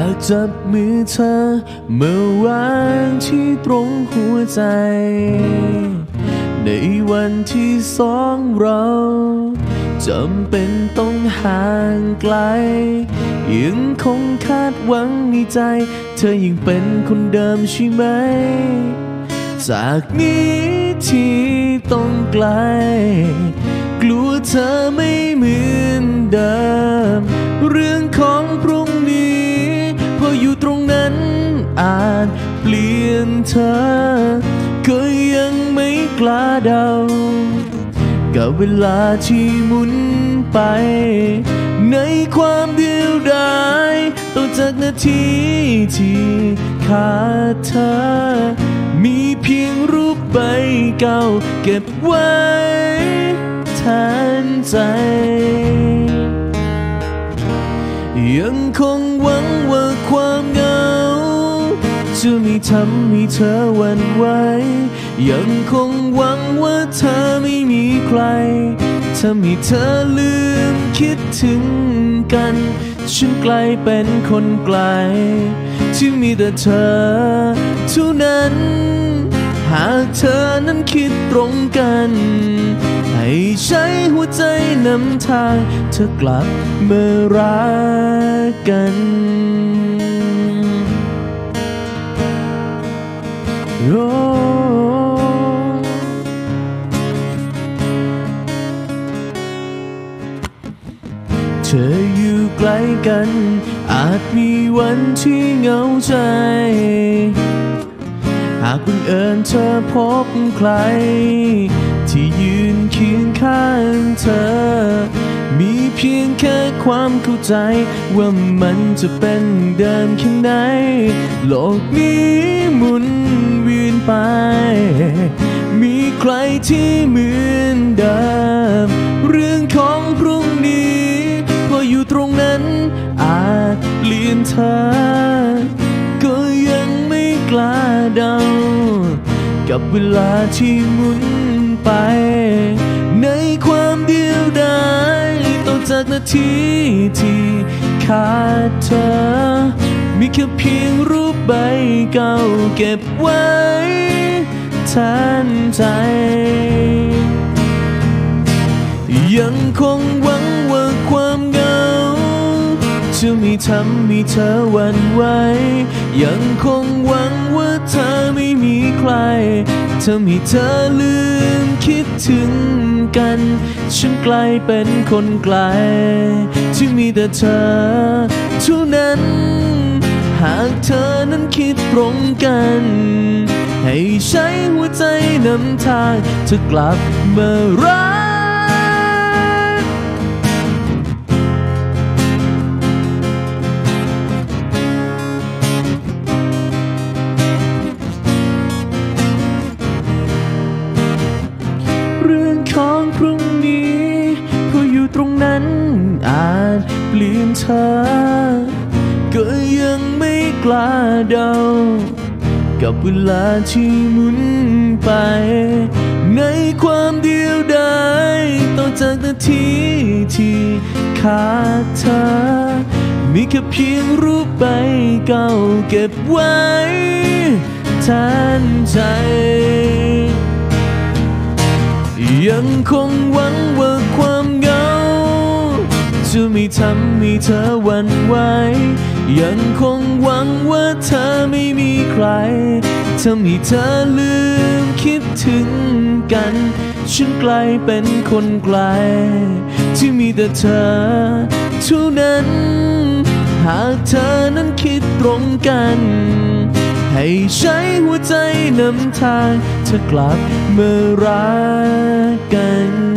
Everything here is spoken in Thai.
ากจับมือเธอ เมื่อวางที่ตรงหัวใจ ในวันที่สองเราจำเป็นต้องห่างไกล ยังคงคาดหวังในใจ เธอยังเป็นคนเดิมใช่ไหม จากนี้ที่ต้องไกล กลัวเธอไม่เหมือนเดิม นเธอ ก็ยังไม่กล้าเดา กับเวลาที่หมุนไป ในความเดียวดายต่อจากนาทีที่ขาดเธอ มีเพียงรูปใบเก่าเก็บไว้แทนใจ ยังคงหวัง จะไม่ทำให้เธอหวั่นไหวยังคงหวังว่าเธอไม่มีใครทำให้เธอลืมคิดถึงกัน ฉันกลายเป็นคนไกล ที่มีแต่เธอเท่านั้น หากเธอนั้นคิดตรงกัน ให้ใช้หัวใจนำทาง เธอกลับมารักกัน เธออยู่ใกล้กัน อาจมีวันที่เหงาใจ หากบังเอิญเธอพบใคร ที่ยืนเคียงข้างเธอ มีเพียงแค่ความเข้าใจ ว่ามันจะเป็นเดิมแค่ไหน โลกนี้หมุนเวียน ไป มีใครที่เหมือนเดิม เรื่องของพรุ่งนี้ พออยู่ตรงนั้นอาจเปลี่ยนเธอ ก็ยังไม่กล้าเดา กับเวลาที่หมุนไป ในความเดียวดายต่อจากนาทีที่ขาดเธอ มีแค่เพียงรูป ใบเก่าเก็บไว้แทนใจ ยังคงหวังว่าความเหงาจะไม่ทำให้เธอหวั่นไหวยังคงหวังว่าเธอไม่มีใครทำให้เธอลืมคิดถึงกัน ฉันกลายเป็นคนไกล ที่มีแต่เธอเท่านั้น หากเธอนั้นคิดตรงกัน ให้ใช้หัวใจนำทางเธอกลับมารักเรื่องของพรุ่งนี้พออยู่ตรงนั้นอาจเปลี่ยนเธอก็ยัง กล้าเดา กับเวลาที่หมุนไป ในความเดียวดายต่อจากนาทีที่ขาดเธอ มีแค่เพียงรูปใบเก่าเก็บไว้แทนใจ ยังคง ไม่ทำให้เธอวันไหวยังคงหวังว่าเธอไม่มีใครทำให้เธอลืมคิดถึงกัน ฉันกลายเป็นคนไกล ที่มีแต่เธอเท่านั้น หากเธอนั้นคิดตรงกัน ให้ใช้หัวใจนำทางเธอกลับมารักกัน